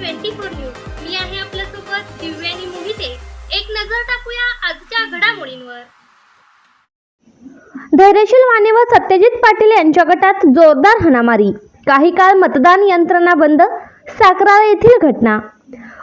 Twenty four news. मी आहे आपल्यासोबत दिव्यानी मोहिते. एक नजर टाकूया आजच्या घडामोडींवर. धैर्यशील माने व सत्यजित पाटील यांच्या गटात जोरदार हाणामारी. काही काळ मतदान यंत्रणा बंद साकराळ येथील घटना.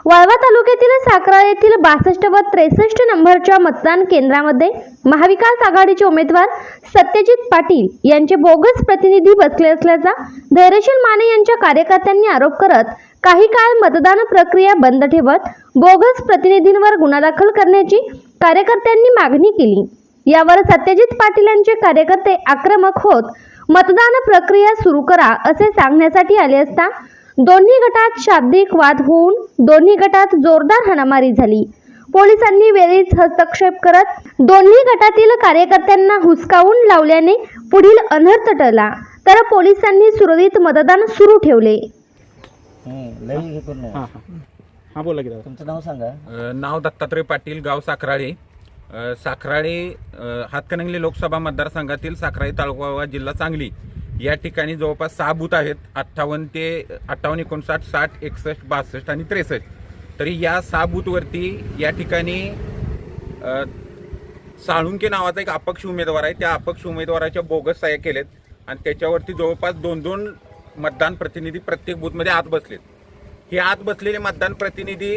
वाळवा तालुक्यातील साकराळ येथील बासष्ट व त्रेसष्ट नंबरच्या मतदान केंद्रामध्ये महाविकास आघाडीचे उमेदवार सत्यजित पाटील यांचे बोगस प्रतिनिधी बसले असल्याचा धैर्यशील माने यांच्या कार्यकर्त्यांनी आरोप करत काही काळ मतदान प्रक्रिया बंद ठेवत बोगस प्रतिनिधींवर गुन्हा दाखल करण्याची कार्यकर्त्यांनी मागणी केली. यावर सत्यजित पाटील यांचे कार्यकर्ते आक्रमक होत मतदान प्रक्रिया सुरू करा असे सांगण्यासाठी आले असता दोन्ही गटात शाब्दिक वाद होऊन दोन्ही गटात जोरदार हाणामारी झाली. पोलिसांनी वेळीच हस्तक्षेप करत दोन्ही गटातील कार्यकर्त्यांना हुसकावून लावल्याने पुढील अनर्थ टळला. तर पोलिसांनी सुरळीत मतदान सुरू ठेवले. हं, लई हे करू नये. हां हां. हां बोला की दादा. तुमचं नाव सांगा. अ, नाव दत्तात्रय पाटील गाव साखराळे. अ, साखराळे अ, हातकणंगले लोकसभा मतदारसंघातील साखराळे तालुका जिल्हा सांगली. या ठिकाणी जवळपास सहा बूथ आहेत. अठ्ठावन्न ते अठ्ठावन्न एकोणसाठ साठ एकसष्ट बासष्ट आणि त्रेसष्ट. तरी या सहा बूथवरती या ठिकाणी अ, साळुंके नावाचा एक अपक्ष उमेदवार आहे. त्या अपक्ष उमेदवाराच्या बोगस सह्या केलेत. आणि त्याच्यावरती जवळपास दोन दोन मतदान प्रतिनिधी प्रत्येक बूथमध्ये आत बसलेत. हे आत बसलेले मतदान प्रतिनिधी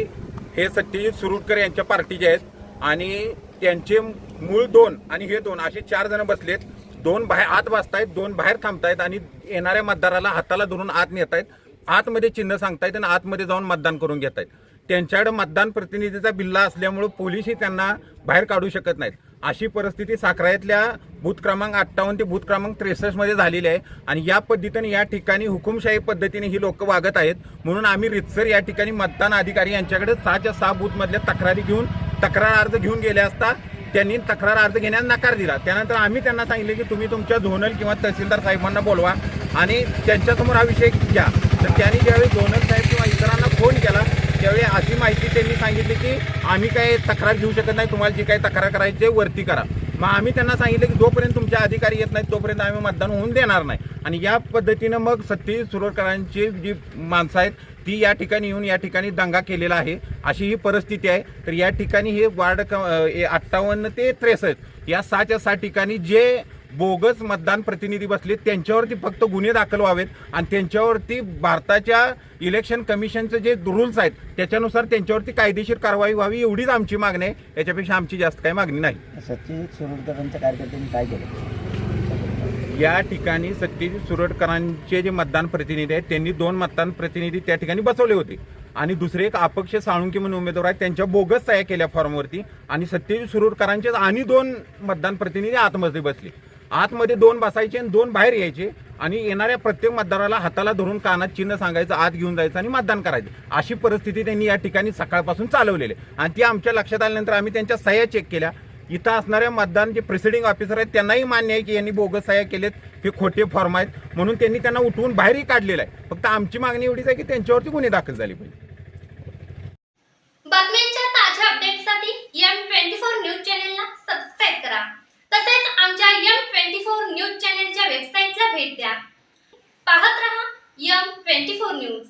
हे सत्यजित सुरुटकर यांच्या पार्टीचे आहेत आणि त्यांचे मूळ दोन आणि हे दोन असे चार जण बसलेत. दोन बाहेर आत बसतायत दोन बाहेर थांबतायत आणि येणाऱ्या मतदाराला हाताला धरून आत नेत आहेत आतमध्ये चिन्ह सांगतायत आणि आतमध्ये जाऊन मतदान करून घेत आहेत त्यांच्याकडे मतदान प्रतिनिधीचा बिल्ला असल्यामुळे पोलीसही त्यांना बाहेर काढू शकत नाहीत. अशी परिस्थिती साखरायतल्या बूथ क्रमांक अठ्ठावन्न ते बूथ क्रमांक त्रेसष्टमध्ये झालेली आहे. आणि या पद्धतीने या ठिकाणी हुकुमशाही पद्धतीने ही लोक वागत आहेत. म्हणून आम्ही रितसर या ठिकाणी मतदान अधिकारी यांच्याकडे सहाच्या सहा बूथमधल्या तक्रारी घेऊन तक्रार अर्ज घेऊन गेले असता त्यांनी तक्रार अर्ज घेण्यास नकार दिला. त्यानंतर आम्ही त्यांना सांगितले की तुम्ही तुमच्या झोनल किंवा तहसीलदार साहेबांना बोलवा आणि त्यांच्यासमोर हा विषय घ्या. तर त्यांनी ज्यावेळी झोनल साहेब किंवा इतरांना फोन केला त्यावेळी अशी माहिती त्यांनी सांगितली की आम्ही काय तक्रार घेऊ शकत नाही तुम्हाला जी काही तक्रार करायची वरती करा. मग आम्ही त्यांना सांगितलं की जोपर्यंत तुमचे अधिकारी येत नाहीत तोपर्यंत आम्ही मतदान होऊन देणार नाही. आणि या पद्धतीनं मग सत्यजित सुरकरांची जी माणसं आहेत ती या ठिकाणी येऊन या ठिकाणी दंगा केलेला आहे. अशी ही परिस्थिती आहे. तर या ठिकाणी हे वार्ड अठ्ठावन्न ते त्रेसष्ट या सहाच्या सहा ठिकाणी जे बोगस मतदान प्रतिनिधी बसले त्यांच्यावरती फक्त गुन्हे दाखल व्हावेत आणि त्यांच्यावरती भारताच्या इलेक्शन कमिशनचे जे रूल्स आहेत त्याच्यानुसार त्यांच्यावरती कायदेशीर कारवाई व्हावी एवढीच आमची मागणी आहे. याच्यापेक्षा आमची जास्त काही मागणी नाही. सुरुडकरांच्या कार्यकर्त्यांनी काय केलं? या ठिकाणी सत्यजित सुरटकरांचे जे मतदान प्रतिनिधी आहेत त्यांनी दोन मतदान प्रतिनिधी त्या ठिकाणी बसवले होते. आणि दुसरे एक अपक्ष साळुंके म्हणून उमेदवार आहेत त्यांच्या बोगस सह्या केल्या फॉर्मवरती आणि सत्यजित सुरटकरांचे आणि दोन मतदान प्रतिनिधी आतमध्ये बसले. आतमध्ये दोन बसायचे आणि दोन बाहेर यायचे. आणि येणाऱ्या प्रत्येक मतदाराला हाताला धरून कानात चिन्ह सांगायचं आत घेऊन जायचं आणि मतदान करायचं. अशी परिस्थिती त्यांनी या ठिकाणी सकाळपासून चालवलेली आहे. आणि ती आमच्या लक्षात आल्यानंतर आम्ही त्यांच्या सह्या चेक केल्या. इथं असणाऱ्या मतदान जे प्रिसिडिंग ऑफिसर आहेत त्यांनाही मान्य आहे की यांनी बोगस सह्या केलेत. हे खोटे फॉर्म आहेत. म्हणून त्यांनी त्यांना उठवून बाहेरही काढलेलं आहे. फक्त आमची मागणी एवढीच आहे की त्यांच्यावरती गुन्हे दाखल झाले पाहिजे. बातम्यांच्या ताज्या अपडेट्ससाठी एम ट्वेंटी फोर न्यूज चॅनेलला सबस्क्राईब करा. आमच्या यम ट्वेंटी फोर न्यूज चॅनेलच्या वेबसाईटला भेट द्या. पाहत रहा यम ट्वेंटी फोर न्यूज.